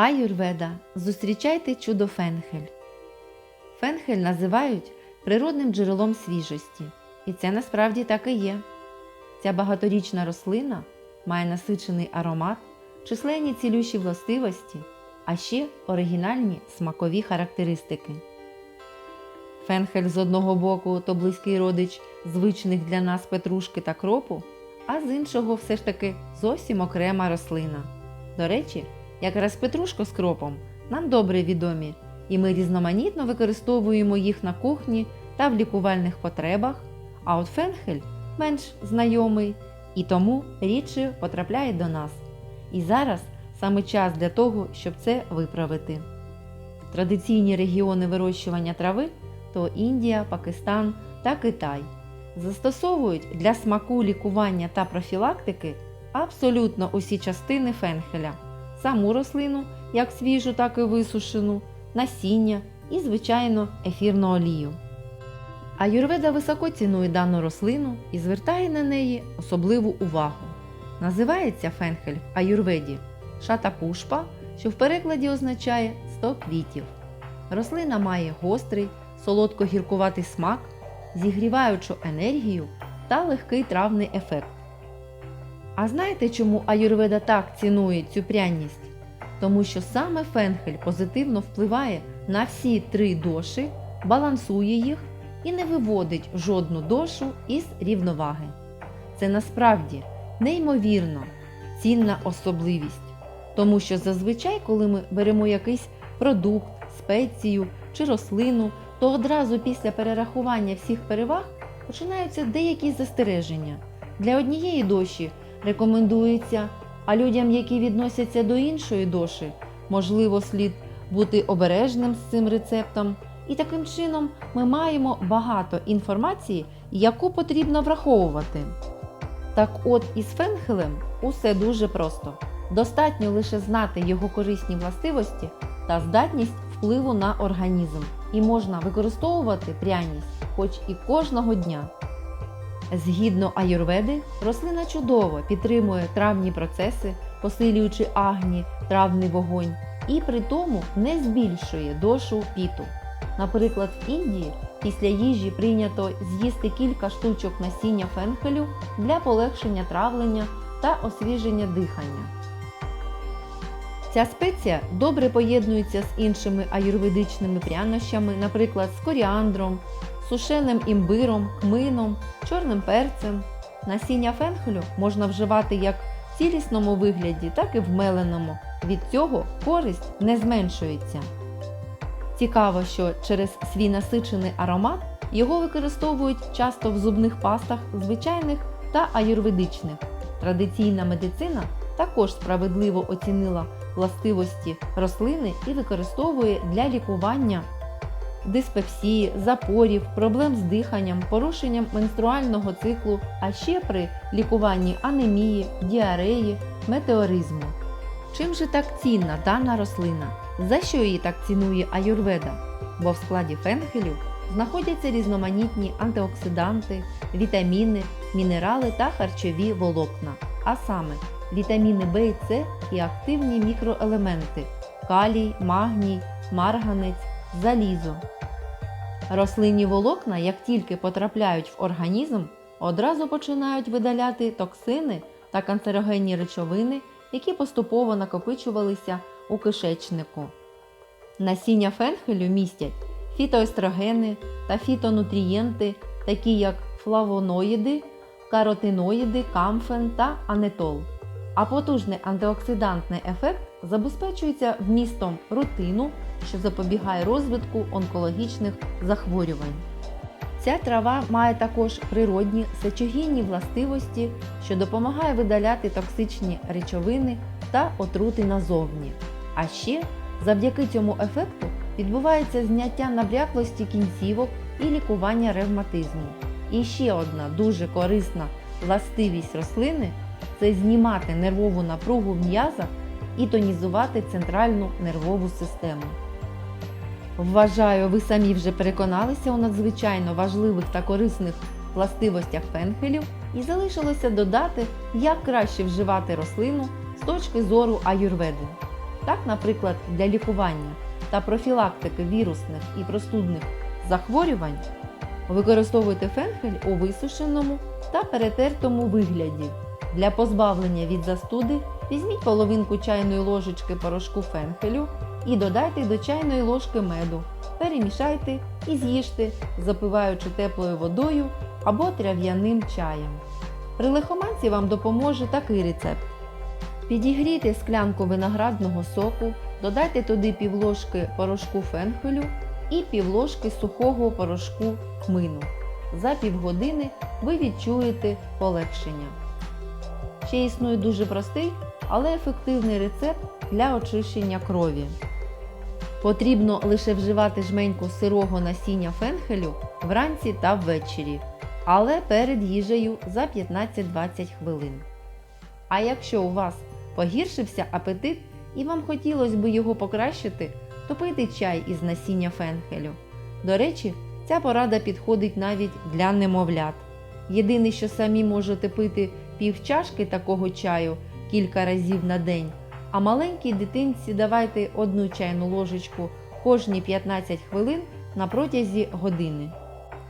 Аюрведа. Зустрічайте чудо фенхель. Фенхель називають природним джерелом свіжості. І це насправді так і є. Ця багаторічна рослина має насичений аромат, численні цілющі властивості, а ще оригінальні смакові характеристики. Фенхель з одного боку то близький родич звичних для нас петрушки та кропу, а з іншого все ж таки зовсім окрема рослина. До речі, якраз петрушка з кропом нам добре відомі, і ми різноманітно використовуємо їх на кухні та в лікувальних потребах, а от фенхель менш знайомий і тому рідше потрапляє до нас. І зараз саме час для того, щоб це виправити. Традиційні регіони вирощування трави то Індія, Пакистан та Китай застосовують для смаку лікування та профілактики абсолютно усі частини фенхеля, саму рослину, як свіжу, так і висушену, насіння і, звичайно, ефірну олію. Аюрведа високо цінує дану рослину і звертає на неї особливу увагу. Називається фенхель в аюрведі шатапушпа, що в перекладі означає 100 квітів. Рослина має гострий, солодко-гіркуватий смак, зігріваючу енергію та легкий травний ефект. А знаєте, чому аюрведа так цінує цю пряність? Тому що саме фенхель позитивно впливає на всі три доші, балансує їх і не виводить жодну дошу із рівноваги. Це насправді неймовірно цінна особливість, тому що зазвичай, коли ми беремо якийсь продукт, спецію чи рослину, то одразу після перерахування всіх переваг починаються деякі застереження. Для однієї доші рекомендується, а людям, які відносяться до іншої доші, можливо, слід бути обережним з цим рецептом. І таким чином ми маємо багато інформації, яку потрібно враховувати. Так от із фенхелем усе дуже просто. Достатньо лише знати його корисні властивості та здатність впливу на організм, і можна використовувати пряність хоч і кожного дня. Згідно аюрведи, рослина чудово підтримує травні процеси, посилюючи агні, травний вогонь, і при тому не збільшує дошу піту. Наприклад, в Індії після їжі прийнято з'їсти кілька штучок насіння фенхелю для полегшення травлення та освіження дихання. Ця спеція добре поєднується з іншими аюрведичними прянощами, наприклад, з коріандром, сушеним імбиром, кмином, чорним перцем. Насіння фенхелю можна вживати як в цілісному вигляді, так і в меленому. Від цього користь не зменшується. Цікаво, що через свій насичений аромат його використовують часто в зубних пастах звичайних та аюрведичних. Традиційна медицина також справедливо оцінила властивості рослини і використовує для лікування диспепсії, запорів, проблем з диханням, порушенням менструального циклу, а ще при лікуванні анемії, діареї, метеоризму. Чим же так цінна дана рослина? За що її так цінує аюрведа? Бо в складі фенхелю знаходяться різноманітні антиоксиданти, вітаміни, мінерали та харчові волокна, а саме вітаміни В і С і активні мікроелементи калій, магній, марганець, залізо. Рослинні волокна, як тільки потрапляють в організм, одразу починають видаляти токсини та канцерогенні речовини, які поступово накопичувалися у кишечнику. Насіння фенхелю містять фітоестрогени та фітонутрієнти, такі як флавоноїди, каротиноїди, камфен та анетол. А потужний антиоксидантний ефект забезпечується вмістом рутину, що запобігає розвитку онкологічних захворювань. Ця трава має також природні сечогінні властивості, що допомагає видаляти токсичні речовини та отрути назовні. А ще завдяки цьому ефекту відбувається зняття набряклості кінцівок і лікування ревматизму. І ще одна дуже корисна властивість рослини це знімати нервову напругу в м'язах і тонізувати центральну нервову систему. Вважаю, ви самі вже переконалися у надзвичайно важливих та корисних властивостях фенхелів і залишилося додати, як краще вживати рослину з точки зору аюрведи. Так, наприклад, для лікування та профілактики вірусних і простудних захворювань використовуйте фенхель у висушеному та перетертому вигляді. Для позбавлення від застуди візьміть половинку чайної ложечки порошку фенхелю і додайте до чайної ложки меду. Перемішайте і з'їжте, запиваючи теплою водою або трав'яним чаєм. При лихоманці вам допоможе такий рецепт. Підігрійте склянку виноградного соку, додайте туди півложки порошку фенхелю і півложки сухого порошку хмину. За півгодини ви відчуєте полегшення. Ще існує дуже простий, але ефективний рецепт для очищення крові. Потрібно лише вживати жменьку сирого насіння фенхелю вранці та ввечері, але перед їжею за 15-20 хвилин. А якщо у вас погіршився апетит і вам хотілося б його покращити, то пийте чай із насіння фенхелю. До речі, ця порада підходить навіть для немовлят. Єдине, що самі можете пити пів чашки такого чаю кілька разів на день, а маленькій дитинці давайте одну чайну ложечку кожні 15 хвилин на протязі години.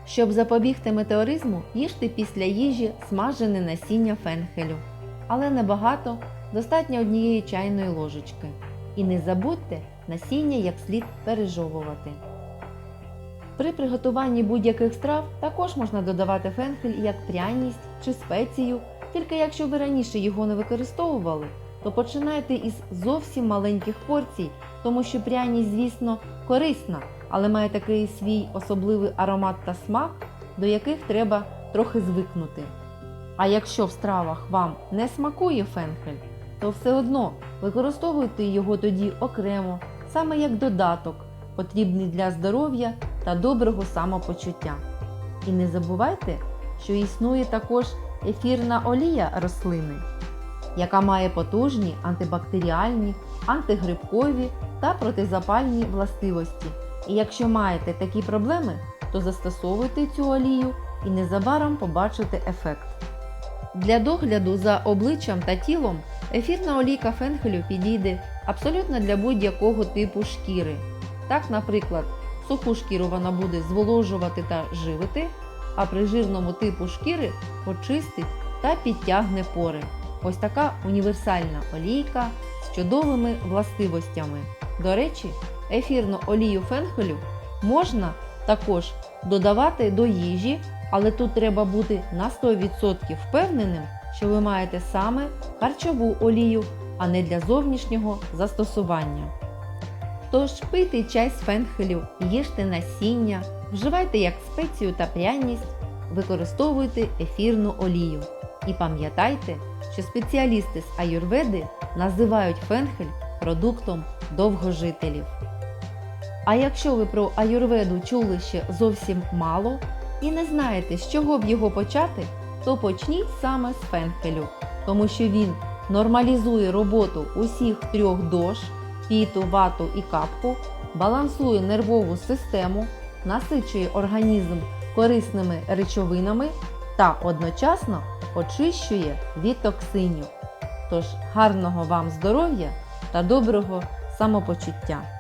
Щоб запобігти метеоризму, їжте після їжі смажене насіння фенхелю, але небагато, достатньо однієї чайної ложечки. І не забудьте насіння як слід пережовувати. При приготуванні будь-яких страв також можна додавати фенхель як пряність чи спецію, тільки якщо ви раніше його не використовували, то починайте із зовсім маленьких порцій, тому що пряність, звісно, корисна, але має такий свій особливий аромат та смак, до яких треба трохи звикнути. А якщо в стравах вам не смакує фенхель, то все одно використовуйте його тоді окремо, саме як додаток, потрібний для здоров'я та доброго самопочуття. І не забувайте, що існує також ефірна олія рослини, яка має потужні антибактеріальні, антигрибкові та протизапальні властивості. І якщо маєте такі проблеми, то застосовуйте цю олію і незабаром побачите ефект. Для догляду за обличчям та тілом ефірна олійка фенхелю підійде абсолютно для будь-якого типу шкіри. Так, наприклад, суху шкіру вона буде зволожувати та живити, а при жирному типу шкіри очистить та підтягне пори. Ось така універсальна олійка з чудовими властивостями. До речі, ефірну олію фенхелю можна також додавати до їжі, але тут треба бути на 100% впевненим, що ви маєте саме харчову олію, а не для зовнішнього застосування. Тож пийте чай з фенхелю, їжте насіння, вживайте як спецію та пряність, використовуйте ефірну олію. І пам'ятайте, що спеціалісти з аюрведи називають фенхель продуктом довгожителів. А якщо ви про аюрведу чули ще зовсім мало і не знаєте, з чого б його почати, то почніть саме з фенхелю, тому що він нормалізує роботу усіх трьох дож піту, вату і капку, балансує нервову систему, насичує організм корисними речовинами та одночасно очищує від токсинів. Тож гарного вам здоров'я та доброго самопочуття!